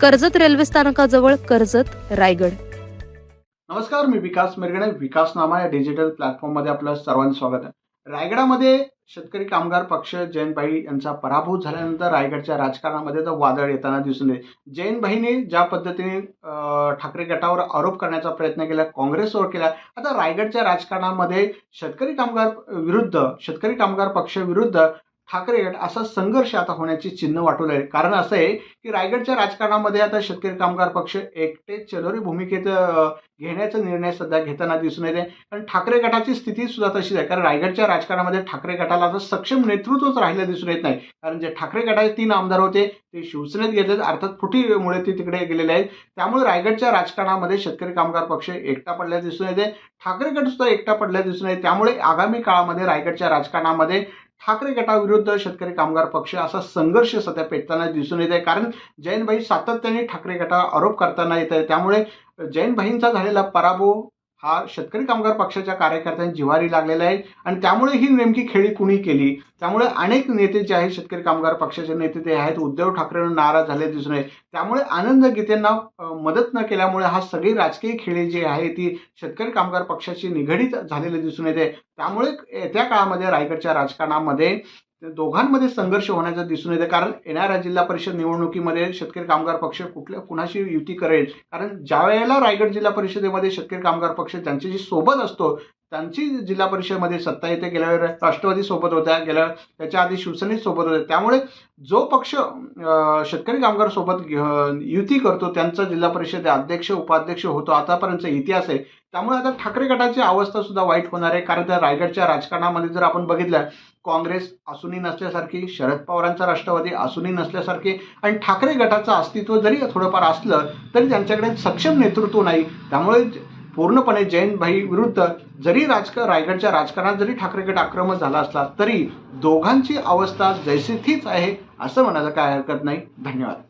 Karjat railway स्थानकाजवळ कर्जत रायगड. नमस्कार मी विकास मिरगणे विकास नामा या डिजिटल प्लॅटफॉर्ममध्ये आपलं सर्वांचं स्वागत आहे. रायगडामध्ये शेतकरी कामगार पक्ष जयंतभाई यांचा पराभूत झाल्यानंतर रायगडच्या राजकारणामध्ये तर वादळ येताना दिसून येते जयंतभाईने ज्या पद्धतीने ठाकरे गटावर आरोप करण्याचा प्रयत्न केला काँग्रेसवर केला आता रायगडच्या राजकारणामध्ये शेतकरी कामगार विरुद्ध शेतकरी कामगार पक्ष विरुद्ध ठाकरे गट असा संघर्ष आता होण्याची चिन्ह वाटू लागले. कारण असं आहे की रायगडच्या राजकारणामध्ये आता शेतकरी कामगार पक्ष एकटे चलोरी भूमिकेत घेण्याचा निर्णय सध्या घेताना दिसून येते कारण ठाकरे गटाची स्थिती सुद्धा तशीच आहे. कारण रायगडच्या राजकारणामध्ये ठाकरे गटाला आता सक्षम नेतृत्वच राहिलं दिसून येत नाही. कारण जे ठाकरे गटाचे तीन आमदार होते ते शिवसेनेत गेले अर्थात फुटीमुळे ते तिकडे गेलेले आहेत. त्यामुळे रायगडच्या राजकारणामध्ये शेतकरी कामगार पक्ष एकटा पडल्या दिसून येते. ठाकरे गट सुद्धा एकटा पडल्या दिसून येते. त्यामुळे आगामी काळामध्ये रायगडच्या राजकारणामध्ये ठाकरे गटाविरुद्ध शेतकरी कामगार पक्ष असा संघर्ष सध्या पेटताना दिसून येत आहे कारण जैनभाई सातत्याने ठाकरे गटावर आरोप करताना येत आहे त्यामुळे जैनभाईंचा झालेला पराभव हा शेतकरी कामगार पक्षाच्या कार्यकर्त्यांनी जिवारी लागलेला आहे आणि त्यामुळे ही नेमकी खेळी कुणी केली? त्यामुळे अनेक नेते जे आहेत शेतकरी कामगार पक्षाचे नेते ते आहेत उद्धव ठाकरेंवर नाराज झाले दिसून येत त्यामुळे आनंद गीतेंना मदत न केल्यामुळे हा सगळी राजकीय खेळी जी आहे ती शेतकरी कामगार पक्षाशी निगडीत झालेली दिसून येते. त्यामुळे येत्या काळामध्ये रायगडच्या राजकारणामध्ये दोघांमध्ये संघर्ष होण्याचं दिसून येते. कारण येणाऱ्या जिल्हा परिषद निवडणुकीमध्ये शेतकरी कामगार पक्ष कुठल्या कुणाशी युती करेल? कारण ज्या वेळेला रायगड जिल्हा परिषदेमध्ये शेतकरी कामगार पक्ष त्यांच्याशी सोबत असतो त्यांची जिल्हा परिषदेमध्ये सत्ता येते गेल्या वेळेला राष्ट्रवादी सोबत होत्या गेल्या त्याच्या आधी शिवसेनेत सोबत होत्या. त्यामुळे जो पक्ष शेतकरी कामगार सोबत युती करतो त्यांचा जिल्हा परिषद अध्यक्ष उपाध्यक्ष होतो. आतापर्यंतचा इतिहास आहे. त्यामुळे आता ठाकरे गटाची अवस्था सुद्धा वाईट होणार आहे. कारण त्या रायगडच्या राजकारणामध्ये जर आपण बघितलं काँग्रेस असूनही नसल्यासारखी शरद पवारांचा राष्ट्रवादी असूनही नसल्यासारखे आणि ठाकरे गटाचं अस्तित्व जरी थोडंफार असलं तरी त्यांच्याकडे सक्षम नेतृत्व नाही. त्यामुळे पूर्णपणे जयंतभाई विरुद्ध जरी राजक रायगडच्या राजकारणात जरी ठाकरे गट आक्रमक झाला असला तरी दोघांची अवस्था जैसे तीच आहे असं म्हणायला काय हरकत नाही. धन्यवाद.